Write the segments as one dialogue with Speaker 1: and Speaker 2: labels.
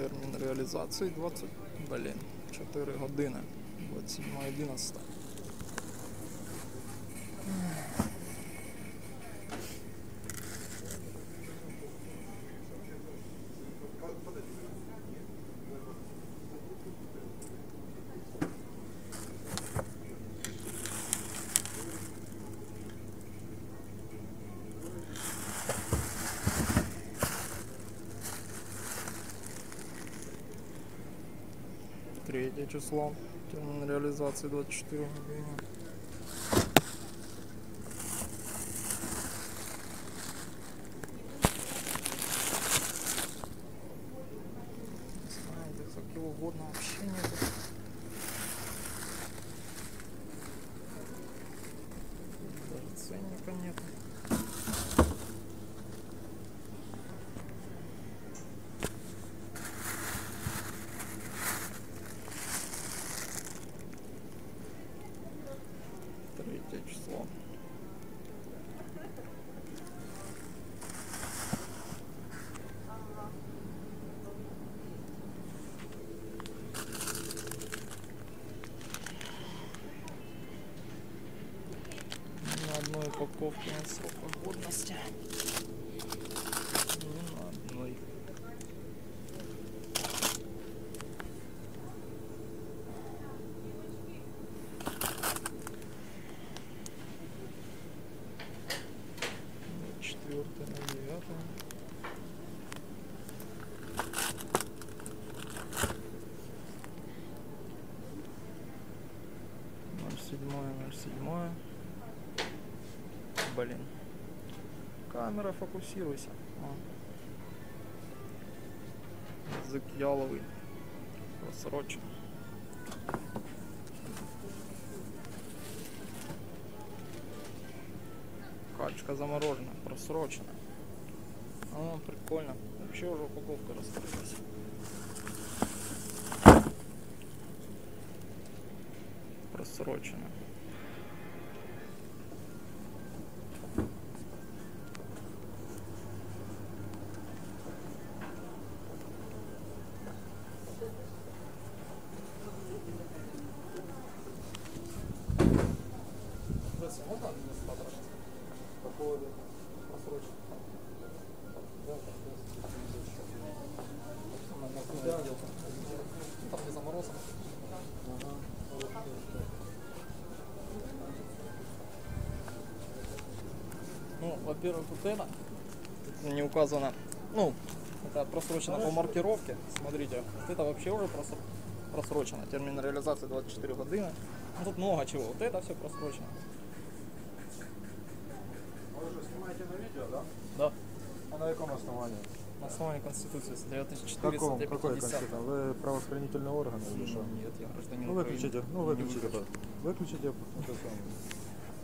Speaker 1: Термін реалізації 20, блін, 4 години. 27.11. Третє число. Термін реалізації 24 години. Нет срока годности. Камера, фокусируйся. А. Язык яловый. Просрочен. Качка заморожена, просрочена. О, прикольно. Вообще уже упаковка раскрылась. Просрочена. Здравствуйте, можно администратора? По поводу просрочки. Да, Там где заморозка. Ну, во-первых, вот это тут не указано. Ну, это просрочено по маркировке. Смотрите, вот это вообще уже проср- просрочено. Термин реализации 24 годины. Ну, тут много чего. Вот это все просрочено.
Speaker 2: Ви вже знімаєте на відео, да?
Speaker 1: Да.
Speaker 2: А на якому основании?
Speaker 1: На основании Конституции с
Speaker 2: Каком,
Speaker 1: 9450.
Speaker 2: какой конкретно? Вы правоохранительный орган или что?
Speaker 1: Нет, я гражданин
Speaker 2: Ну
Speaker 1: Украины.
Speaker 2: выключите, ну
Speaker 1: Не
Speaker 2: выключите.
Speaker 1: выключу.
Speaker 2: Выключите это самое.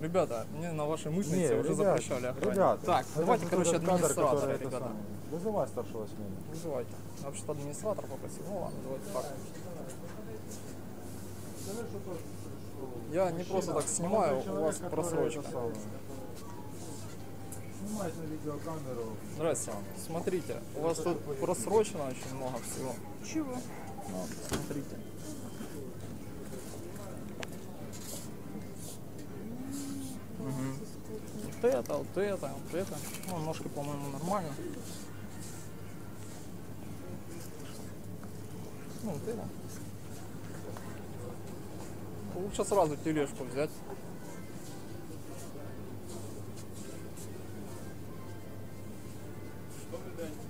Speaker 1: Ребята, мне на вашей мышленнице
Speaker 2: Не,
Speaker 1: уже
Speaker 2: ребят,
Speaker 1: запрещали охранять.
Speaker 2: ребята,
Speaker 1: Так,
Speaker 2: это
Speaker 1: давайте,
Speaker 2: вот
Speaker 1: короче,
Speaker 2: этот кадр,
Speaker 1: администратора,
Speaker 2: который это
Speaker 1: ребята.
Speaker 2: самое. Вызывай старшего смены.
Speaker 1: Вызывайте. Вообще-то администратор попросил. Ну ладно, давайте так. Я не просто так снимаю, у вас просрочка.
Speaker 2: Снимайте на видеокамеру.
Speaker 1: Здрасте. Смотрите, у вас тут просрочено очень много всего.
Speaker 3: Чего?
Speaker 1: Ну, смотрите. Вот это, вот это, вот это. Ну, ножки, по-моему, нормально. Ну, вот это. Лучше сразу тележку взять.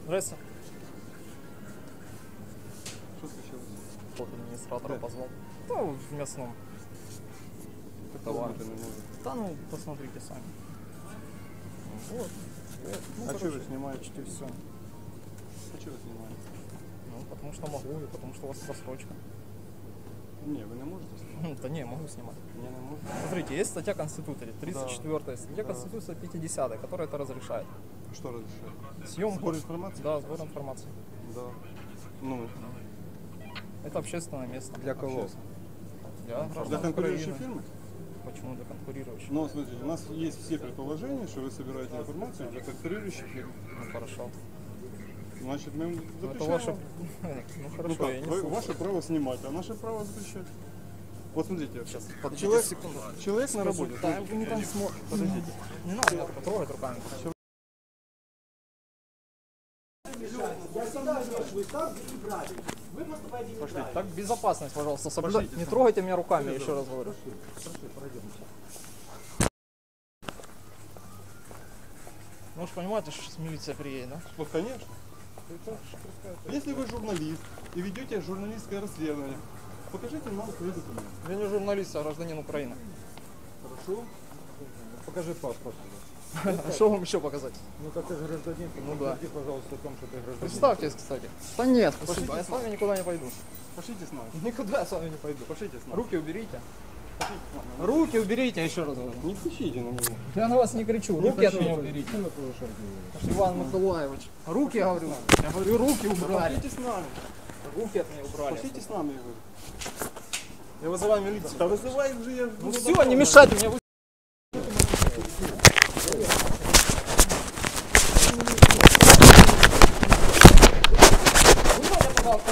Speaker 1: Здрасте.
Speaker 2: Что случилось?
Speaker 1: Вот администратора
Speaker 2: Да.
Speaker 1: позвал. Да, в местном. Товар. Да ну, посмотрите сами. Вот. Ну,
Speaker 2: А что вы снимаете?
Speaker 1: все.
Speaker 2: А что вы снимаете?
Speaker 1: Ну, потому что могу, и потому что у вас просрочка.
Speaker 2: Не, вы не можете снимать?
Speaker 1: Ну, Да не, могу снимать.
Speaker 2: Не, не можете.
Speaker 1: Смотрите, есть статья Конституции, 34 статья
Speaker 2: Да.
Speaker 1: Конституции 50, которая это разрешает.
Speaker 2: Что разрешает?
Speaker 1: Съемку.
Speaker 2: Сбор информации?
Speaker 1: Да, сбор информации.
Speaker 2: Да. Ну,
Speaker 1: Это общественное место.
Speaker 2: для кого?
Speaker 1: Для
Speaker 2: Для конкурирующей фирмы?
Speaker 1: Почему для конкурирующих?
Speaker 2: Но смотрите, у нас есть все предположения, что вы собираете информацию для конкурирующей фирмы.
Speaker 1: Ну, хорошо.
Speaker 2: Значит, мы
Speaker 1: Это
Speaker 2: запрещаем.
Speaker 1: ваше...
Speaker 2: вам.
Speaker 1: Ну
Speaker 2: Ну
Speaker 1: хорошо,
Speaker 2: как,
Speaker 1: я не
Speaker 2: вы- ваше право снимать, а наше право запрещать. Вот смотрите,
Speaker 1: Сейчас,
Speaker 2: человек,
Speaker 1: секунду.
Speaker 2: человек на работе.
Speaker 1: Вы не там смотрите. Подождите. Не надо меня потрогать руками. Пошли. Так безопасность, пожалуйста, соблюдайте. Не трогайте меня руками, еще раз говорю. Ну уж понимаете, что сейчас милиция приедет, да?
Speaker 2: Вот, конечно. Если вы журналист и ведете журналистское расследование, покажите нам свои документы.
Speaker 1: Я не журналист, а гражданин Украины.
Speaker 2: Хорошо?
Speaker 3: Покажи паспорт.
Speaker 1: А что вам еще показать?
Speaker 3: Ну так ты же гражданин,
Speaker 1: Ну да.
Speaker 3: пожалуйста, о том, что ты гражданин.
Speaker 1: Представьтесь, кстати. Да нет, спасибо,
Speaker 2: Пошлите
Speaker 1: я
Speaker 2: с
Speaker 1: с вами никуда не пойду.
Speaker 2: Пошлите с нами.
Speaker 1: Никуда я с вами не пойду.
Speaker 2: Пошлите с нами.
Speaker 1: Руки уберите. Руки уберите, еще раз говорю.
Speaker 2: Не кричите на меня.
Speaker 1: Я на вас не кричу, руки от меня уберите. Иван Николаевич. Руки, я говорю. Я говорю, руки убрали.
Speaker 2: Пошлите с нами.
Speaker 1: Руки от меня убрали.
Speaker 2: Пошлите с нами. я говорю.
Speaker 1: Я вызываю милицию.
Speaker 2: Да вызывай уже я.
Speaker 1: Ну все, не мешайте мне. вы- Вызывайте, пожалуйста,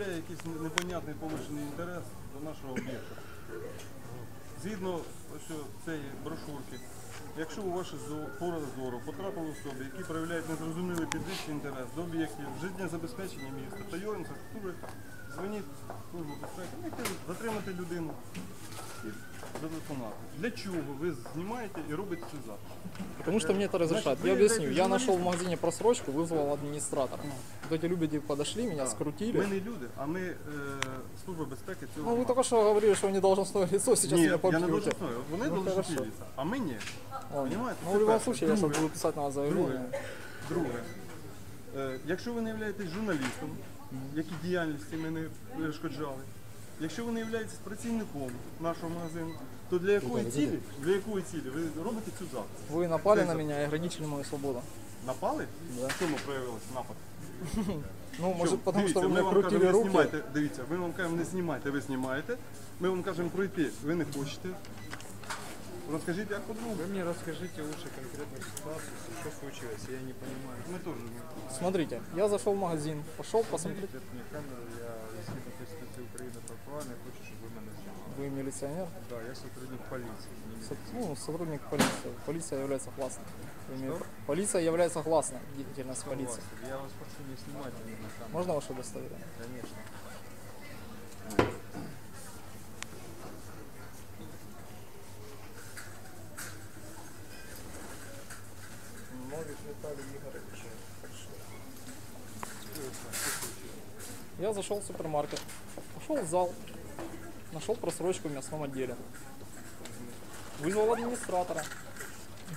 Speaker 2: проявляє якийсь непонятний повищений інтерес до нашого об'єкту. Згідно цієї брошурки, якщо у ваші зо- зору потрапили особи, які проявляють незрозумілий підвищений інтерес до об'єктів життєзабезпечення міста та його інфраструктури, дзвоніть службу безпеки, затримати людину і зателефонувати. Для чого ви знімаєте і робите цей запис?
Speaker 1: Потому что мне это разрешают.
Speaker 2: Значит, вы
Speaker 1: Я объясню.
Speaker 2: являетесь
Speaker 1: Я нашел в
Speaker 2: журналистом?
Speaker 1: магазине просрочку, вызвал администратора. Вот эти люди подошли, меня
Speaker 2: Ми
Speaker 1: скрутили.
Speaker 2: не люди, а ми е, служба безпеки цього.
Speaker 1: Ну вы
Speaker 2: громади.
Speaker 1: только что говорили, что не должностное лицо, сейчас
Speaker 2: Ні,
Speaker 1: меня
Speaker 2: я
Speaker 1: побьют.
Speaker 2: не должностной. Вони
Speaker 1: Ну,
Speaker 2: должностні
Speaker 1: хорошо.
Speaker 2: лица, а ми ні.
Speaker 1: Ладно.
Speaker 2: Понимаете?
Speaker 1: Ну,
Speaker 2: Це
Speaker 1: в любом
Speaker 2: перше.
Speaker 1: случае, я сейчас
Speaker 2: Друге.
Speaker 1: буду писать на вас заявление.
Speaker 2: Друге. Друге. Е, якщо ви не являєтесь журналістом, які діяльності ми не перешкоджали, якщо ви не являєтесь працівником нашого магазину, то для якої цілі, для якої цілі ви робите цю запис?
Speaker 1: Вы напали на
Speaker 2: мене
Speaker 1: меня и ограничили мою свободу.
Speaker 2: Напали?
Speaker 1: Да.
Speaker 2: В чому проявився напад?
Speaker 1: Ну, может, потому что вы мне крутили руки.
Speaker 2: знімайте. Дивіться, ми вам кажемо, не знімайте, ви знімаєте. Ми вам кажемо пройти, ви не хочете. Розкажіть, як по-другому.
Speaker 3: Вы мне расскажите лучше конкретную ситуацию, что случилось, я не понимаю.
Speaker 2: Ми теж не-
Speaker 1: Смотрите, я зашел в магазин, пошел посмотреть.
Speaker 3: Дайте мне камеру, я згідно Конституції України про права не хочу, щоб ви мене знімали.
Speaker 1: Вы милиционер?
Speaker 3: Да, я сотрудник полиции. не
Speaker 1: Со- Ну, сотрудник полиции. Полиция является гласной. Вы имеете- Полиция является гласной деятельность полиции.
Speaker 3: Согласен. Я вас прошу не снимать меня на камеру.
Speaker 1: Можно ваше удостоверение?
Speaker 3: Конечно.
Speaker 1: Я зашел в супермаркет, пошел в зал, нашел просрочку в мясном отделе. Вызвал администратора.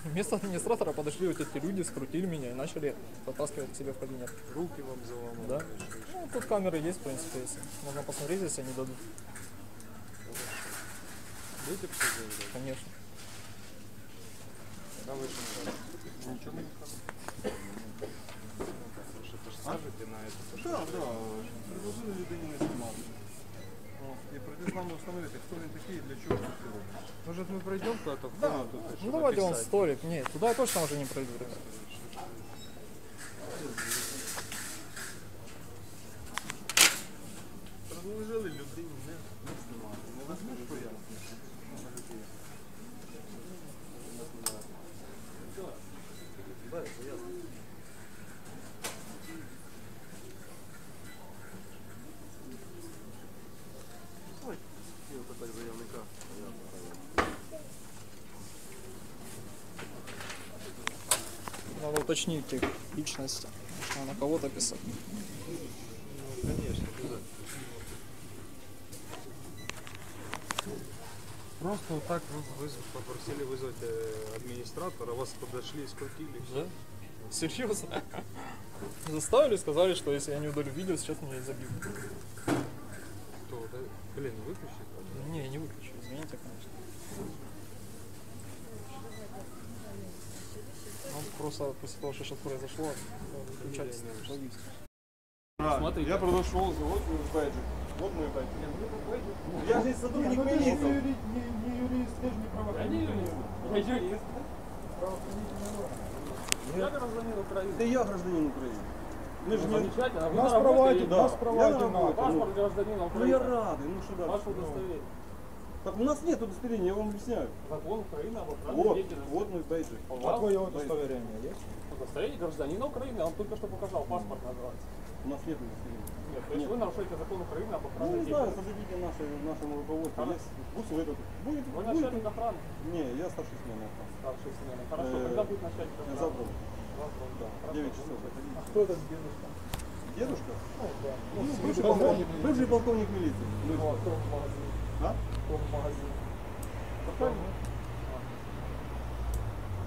Speaker 1: Вместо администратора подошли вот эти люди, скрутили меня и начали затаскивать к себе в кабинет.
Speaker 3: Руки вам заломал.
Speaker 1: Да? Ну, тут камеры есть, в принципе, если. Можно посмотреть, если они дадут.
Speaker 3: Будете все заявлять?
Speaker 1: Конечно.
Speaker 3: Да вы что Ничего не Что-то ж скажете на это. то, что-
Speaker 2: Так, так. Предложили людині не знімати. О, І прийти з нами встановити, хто він такий і для чого він це робить.
Speaker 3: Может мы пройдем куда-то в
Speaker 2: Да,
Speaker 3: комнату?
Speaker 1: Ну
Speaker 3: чтобы
Speaker 1: давайте он
Speaker 3: писать?
Speaker 1: столик. Нет, туда я точно уже не пройду, ребят. Уточнить их личности. Можно на кого-то писать.
Speaker 3: Ну, конечно, обязательно. Просто вот так вы, попросили вызвать э, администратора, вас подошли, скрутили.
Speaker 1: Да? Серьезно? Заставили, сказали, что если я не удалю видео, сейчас меня забьют.
Speaker 3: Кто, да? Блин, выключи.
Speaker 1: Не, не выключу, извините, конечно. Ну, просто после того, что сейчас произошло, э, выключать
Speaker 3: Не, не,
Speaker 1: повис.
Speaker 2: Смотри, я подошел, вот мой бэджик. Вот мой бэджик. Я же сотрудник милиции.
Speaker 3: не юрист, ты же не правоохранитель.
Speaker 1: Я юрист.
Speaker 2: Я гражданин Украины. Да я гражданин Украины. Мы же не...
Speaker 4: Замечательно. Вы
Speaker 3: Нас
Speaker 4: на работе
Speaker 2: да.
Speaker 3: нас
Speaker 2: Я на работе.
Speaker 4: Паспорт гражданина
Speaker 2: Ну
Speaker 4: Украины.
Speaker 2: я рады, ну что
Speaker 4: Ваше
Speaker 2: дальше?
Speaker 4: удостоверение.
Speaker 2: Так у нас нет удостоверения, я вам объясняю.
Speaker 4: Закон Украины об охране
Speaker 2: Вот,
Speaker 4: деятельности.
Speaker 2: вот мой бейджик.
Speaker 3: А твое удостоверение есть?
Speaker 4: Удостоверение гражданина Украины. Вам только что показал. Паспорт называется.
Speaker 2: У нас нет удостоверения.
Speaker 4: Нет, то есть
Speaker 2: Нет.
Speaker 4: вы нарушаете закон Украины об
Speaker 2: Ну
Speaker 4: охране
Speaker 2: не знаю, подойдите наше, нашему руководству. Есть. Пусть вы этот. Будет,
Speaker 4: Вы
Speaker 2: будет.
Speaker 4: начальник охраны.
Speaker 2: Не, я старший смены.
Speaker 4: Старший смены. Хорошо,
Speaker 2: Э,
Speaker 4: когда будет начальник охраны?
Speaker 2: Завтра.
Speaker 4: Завтра, да. Хорошо.
Speaker 2: 9 часов.
Speaker 1: А кто этот дедушка?
Speaker 2: Дедушка?
Speaker 1: Ну, да.
Speaker 2: Ну, бывший, полковник, бывший полковник милиции.
Speaker 1: Ну, а кто в магазине?
Speaker 2: А?
Speaker 1: Кто в магазине?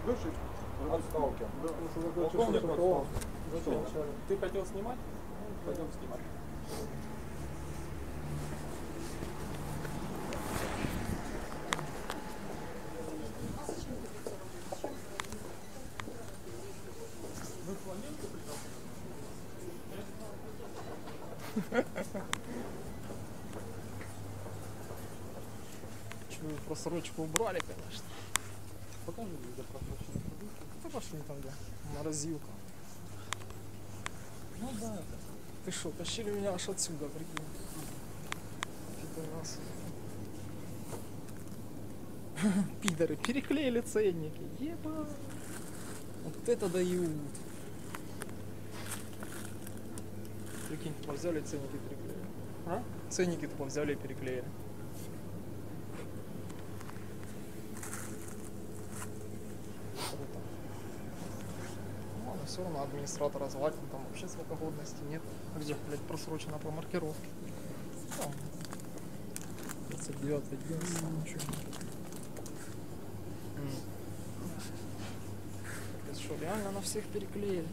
Speaker 2: Бывший?
Speaker 3: Отставки.
Speaker 2: Да.
Speaker 1: Полковник ППО.
Speaker 2: Что?
Speaker 1: Зачем человек?
Speaker 4: Ты хотел снимать? Пойдем снимать.
Speaker 1: Вы просрочку убрали, конечно.
Speaker 4: Покажи, где просроченный продукт.
Speaker 1: Да пошли там, где морозилка. Ну да. Ты что, тащили меня аж отсюда, прикинь. Пидорасы. Пидоры, переклеили ценники. Еба. Вот это дают. Прикинь, тупо взяли ценники переклеили.
Speaker 4: А?
Speaker 1: Ценники тупо взяли и переклеили. Круто. Ну, ладно, все равно администратора звать, ну, там вообще срока годности нет. А где, блядь, просрочено по маркировке? Там. 29 день, ничего. М. Капец, что, реально на всех переклеили?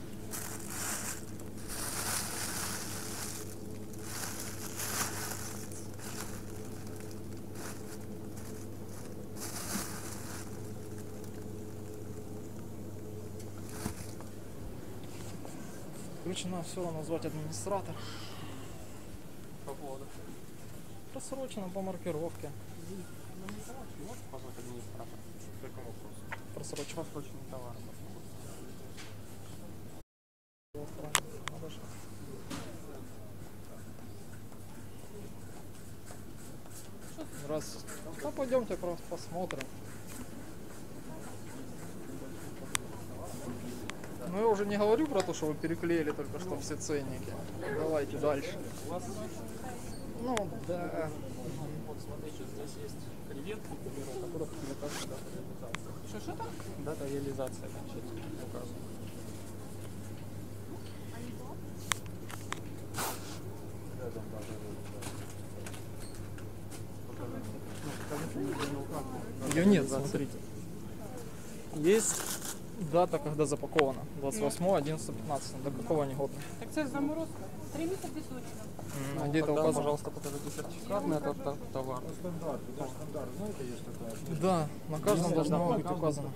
Speaker 1: Короче, надо все равно звать администратор.
Speaker 4: По поводу.
Speaker 1: Просрочено по маркировке.
Speaker 4: Ну, не не можешь позвать администратора? По какому вопросу?
Speaker 1: Просрочено.
Speaker 4: Просроченный товар.
Speaker 1: Раз. Ну пойдемте просто посмотрим. Ну я уже не говорю про то, что вы переклеили только что все ценники. Давайте дальше.
Speaker 4: У вас
Speaker 1: Ну да.
Speaker 4: Вот смотрите, здесь есть креветки, например, у которых указана дата реализации. Что, что там? Дата реализации, значит, указана.
Speaker 1: Ее нет, смотрите. Есть дата, когда запаковано. 28, 11, 15. До какого они годны?
Speaker 5: Так це ж заморозка. Три місяці сочно.
Speaker 1: А где это
Speaker 4: Тогда,
Speaker 1: указано?
Speaker 4: пожалуйста, покажите сертификат на этот та- товар.
Speaker 3: Стандарт, это стандарт, знаете, есть такая?
Speaker 1: Да, на каждом
Speaker 4: Ну,
Speaker 1: должно
Speaker 4: да,
Speaker 1: быть указано.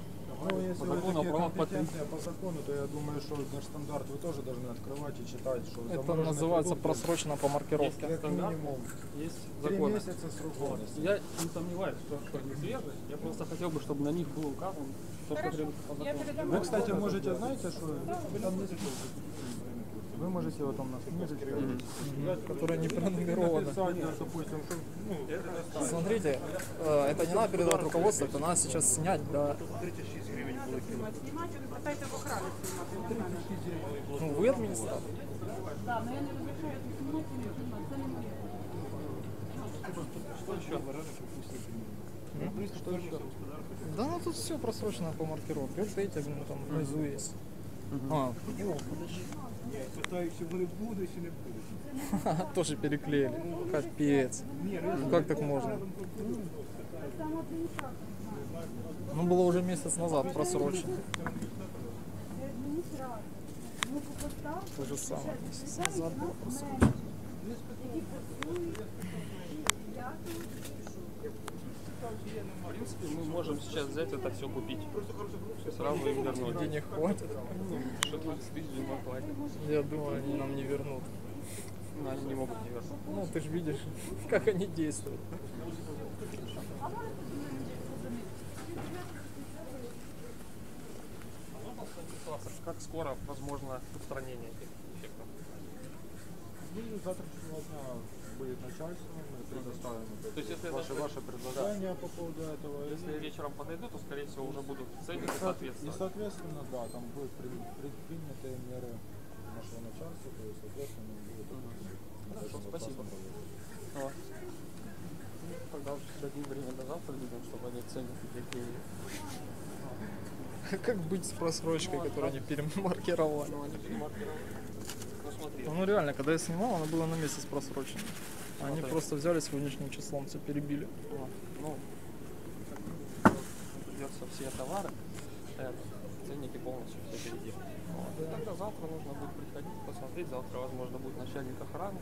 Speaker 3: Ну, если
Speaker 4: По
Speaker 3: вы
Speaker 4: закону о
Speaker 3: такие
Speaker 4: правах
Speaker 3: компетентные по закону, то я думаю, что наш стандарт вы тоже должны открывать и читать, что
Speaker 1: Это
Speaker 3: замороженные
Speaker 1: называется
Speaker 3: продукты,
Speaker 1: просрочено по маркировке.
Speaker 3: Как
Speaker 4: стандарт,
Speaker 3: минимум
Speaker 4: Есть
Speaker 3: три
Speaker 4: законы.
Speaker 3: месяца срок годности.
Speaker 4: Я не сомневаюсь, что, что они свежие. Я просто хотел бы, чтобы на них было указано то, что требуется по
Speaker 5: Я
Speaker 4: закону.
Speaker 5: передам.
Speaker 3: Вы, кстати, можете, знаете, что там есть вы можете вот там на книжечке
Speaker 1: Которая не пронумерована.
Speaker 3: написать, да, допустим, что, ну,
Speaker 1: Смотрите, э, это не надо передавать руководству, это надо сейчас снять, да.
Speaker 5: Знімати, ви питайте в охрані знімати. не мене.
Speaker 1: Ну, вы администратор.
Speaker 5: Так, ну я не розрішаю тут знімати, не знімати. Це не моє.
Speaker 1: Да ну тут все просрочено по маркировке. Вот видите, блин, там внизу есть. А, о, подожди.
Speaker 3: Я питаю, чи вони будуть, чи не будуть.
Speaker 1: Тоже переклеили. Капец. Ну как так можно? Ну было уже месяц назад просрочено. То же самое. Месяц назад было просрочено.
Speaker 4: В принципе, мы можем сейчас взять это все купить. Сразу им вернуть.
Speaker 1: Денег хватит.
Speaker 4: 16 тысяч денег хватит.
Speaker 1: Я думаю, они нам не вернут.
Speaker 4: Но они не могут не вернуть.
Speaker 1: Ну, ты же видишь, как они действуют.
Speaker 4: Как скоро возможно устранение этих эффектов?
Speaker 3: Ну, завтрашнего дня будет начальство, мы предоставим.
Speaker 4: То есть, если
Speaker 3: ваше,
Speaker 4: это-
Speaker 3: ваше предложение по поводу этого. и-
Speaker 4: Если вечером подойду, то, скорее всего, уже будут ценники
Speaker 3: И,
Speaker 4: соответствовать.
Speaker 3: соответственно, да, там будут при- предприняты меры нашего начальства, то есть, соответственно, будет
Speaker 4: Хорошо, спасибо. Ну, Тогда уж дадим время до завтра людям, чтобы они ценники приклеили.
Speaker 1: Как быть с просрочкой, которую они перемаркировали?
Speaker 4: Ну, они перемаркировали. Ну, смотри.
Speaker 1: Ну реально, когда я снимал, она была на месяц просрочена. Они
Speaker 4: Смотри.
Speaker 1: просто взяли сегодняшним числом, все перебили.
Speaker 4: Вот. Ну, придется все товары, это, ценники полностью все переделать. Вот. И тогда завтра нужно будет приходить, посмотреть. Завтра, возможно, будет начальник охраны.